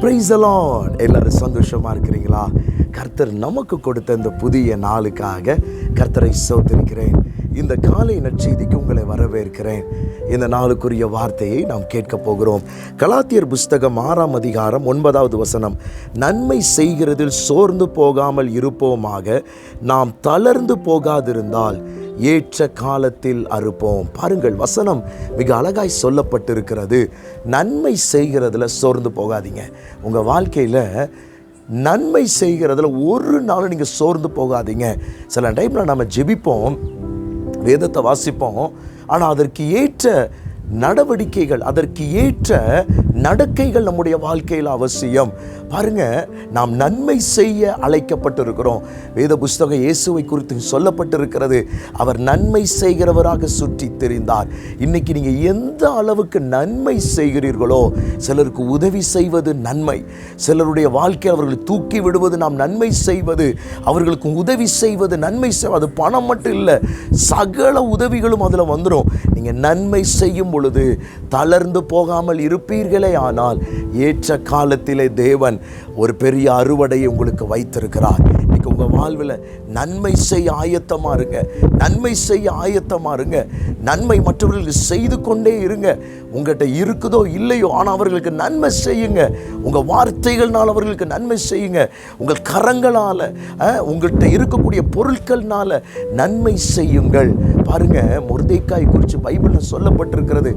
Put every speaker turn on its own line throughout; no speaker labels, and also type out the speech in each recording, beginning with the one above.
Price allot எல்லாரும் சந்தோஷமா இருக்கிறீங்களா? கர்த்தர் நமக்கு கொடுத்த இந்த புதிய நாளுக்காக கர்த்தரை சோத்திருக்கிறேன். இந்த காலை நற்செய்திக்கு உங்களை வரவேற்கிறேன். இந்த நாளுக்குரிய வார்த்தையை நாம் கேட்க போகிறோம். கலாத்தியர் புஸ்தகம் ஆறாம் அதிகாரம் ஒன்பதாவது வசனம் நன்மை செய்கிறதில் சோர்ந்து போகாமல் இருப்போமாக நாம் தளர்ந்து போகாதிருந்தால் ஏற்ற காலத்தில் அறுப்போம். பாருங்கள் வசனம் மிக அழகாய் சொல்லப்பட்டிருக்கிறது. நன்மை செய்கிறதுல சோர்ந்து போகாதீங்க. உங்கள் வாழ்க்கையில் நன்மை செய்கிறதுல ஒரு நாளும் நீங்கள் சோர்ந்து போகாதீங்க. சில டைமில் நம்ம ஜெபிப்போம் வேதத்தை வாசிப்போம். ஆனால் அதற்கு ஏற்ற நடவடிக்கைகள் அதற்கு ஏற்ற நடக்கைகள் நம்முடைய வாழ்க்கையில் அவசியம். பாருங்க நாம் நன்மை செய்ய அழைக்கப்பட்டிருக்கிறோம். வேத புஸ்தகம் இயேசுவை குறித்து சொல்லப்பட்டிருக்கிறது. அவர் நன்மை செய்கிறவராக சுற்றி தெரிந்தார். இன்னைக்கு நீங்கள் எந்த அளவுக்கு நன்மை செய்கிறீர்களோ சிலருக்கு உதவி செய்வது நன்மை. சிலருடைய வாழ்க்கையை அவர்களை தூக்கி விடுவது நாம் நன்மை செய்வது அவர்களுக்கு உதவி செய்வது நன்மை செய்வது பணம் மட்டும் இல்லை சகல உதவிகளும் அதில் வந்துடும் நீங்கள் நன்மை செய்யும் பொழுது தளர்ந்து போகாமல் இருப்பீர்களே ஆனால் ஏற்ற காலத்திலே தேவன் ஒரு பெரிய அறுவடையை உங்களுக்கு வைத்திருக்கிறார். உங்கள் வாழ்வில் நன்மை செய்ய ஆயத்தமாக இருங்க. நன்மை செய்ய ஆயத்தமாக இருங்க. நன்மை மற்றவர்களுக்கு செய்து கொண்டே இருங்க. உங்கள்கிட்ட இருக்குதோ இல்லையோ ஆனால் அவர்களுக்கு நன்மை செய்யுங்க. உங்கள் வார்த்தைகள்னால் அவர்களுக்கு நன்மை செய்யுங்க. உங்கள் கரங்களால் உங்கள்கிட்ட இருக்கக்கூடிய பொருட்கள்னால் நன்மை செய்யுங்கள். பாருங்கள் முருதைக்காய் குறித்து பைபிளில் சொல்லப்பட்டிருக்கிறது.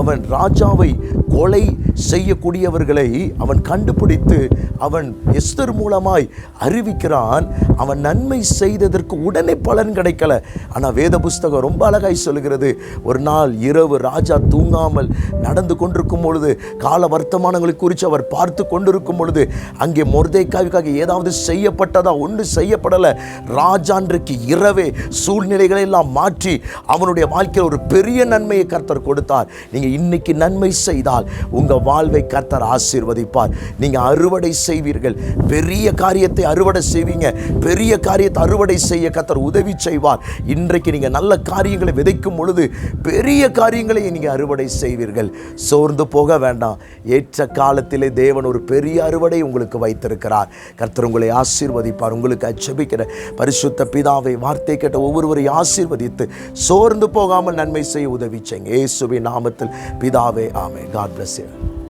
அவன் ராஜாவை கொலை செய்யக்கூடியவர்களை அவன் கண்டுபிடித்து அவன் எஸ்தர் மூலமாய் அறிவிக்கிறான். அவன் நன்மை செய்ததற்கு உடனே பலன் கிடைக்கல. ஆனால் வேத புஸ்தகம் ரொம்ப அழகாய் சொல்கிறது ஒரு நாள் இரவு ராஜா தூங்காமல் நடந்து கொண்டிருக்கும் பொழுது கால வர்த்தமானங்களை குறித்து அவர் பார்த்து கொண்டிருக்கும் பொழுது அங்கே மொர்தேக்காவுக்காக ஏதாவது செய்யப்பட்டதா? ஒன்று செய்யப்படலை. ராஜான்றைக்கு இரவே சூழ்நிலைகளை எல்லாம் மாற்றி அவனுடைய வாழ்க்கையில் ஒரு பெரிய நன்மையை கர்த்தர் கொடுத்தார். நீங்கள் இன்னைக்கு நன்மை செய்தால் உங்கள் வாழ்வை கர்த்தர் ஆசீர்வதிப்பார். நீங்கள் அறுவடை செய்வீர்கள். பெரிய காரியத்தை அறுவடை செய்வீங்க. பெரிய காரியத்தை அறுவடை செய்ய கர்த்தர் உதவி செய்வார். இன்றைக்கு நீங்கள் நல்ல காரியங்களை விதைக்கும் பொழுது பெரிய காரியங்களை நீங்கள் அறுவடை செய்வீர்கள். சோர்ந்து போக வேண்டாம். ஏற்ற காலத்திலே தேவன் ஒரு பெரிய அறுவடை உங்களுக்கு வைத்திருக்கிறார். கர்த்தர் உங்களை ஆசீர்வதிப்பார். உங்களுக்கு அச்சபிக்கிற பரிசுத்த பிதாவை வார்த்தை கேட்ட ஒவ்வொருவரையும் ஆசீர்வதித்து சோர்ந்து போகாமல் நன்மை செய்ய உதவி செய்யுங்க. இயேசுவின் நாமத்தில் பிதாவே ஆமே காட் பிளஸ் யூ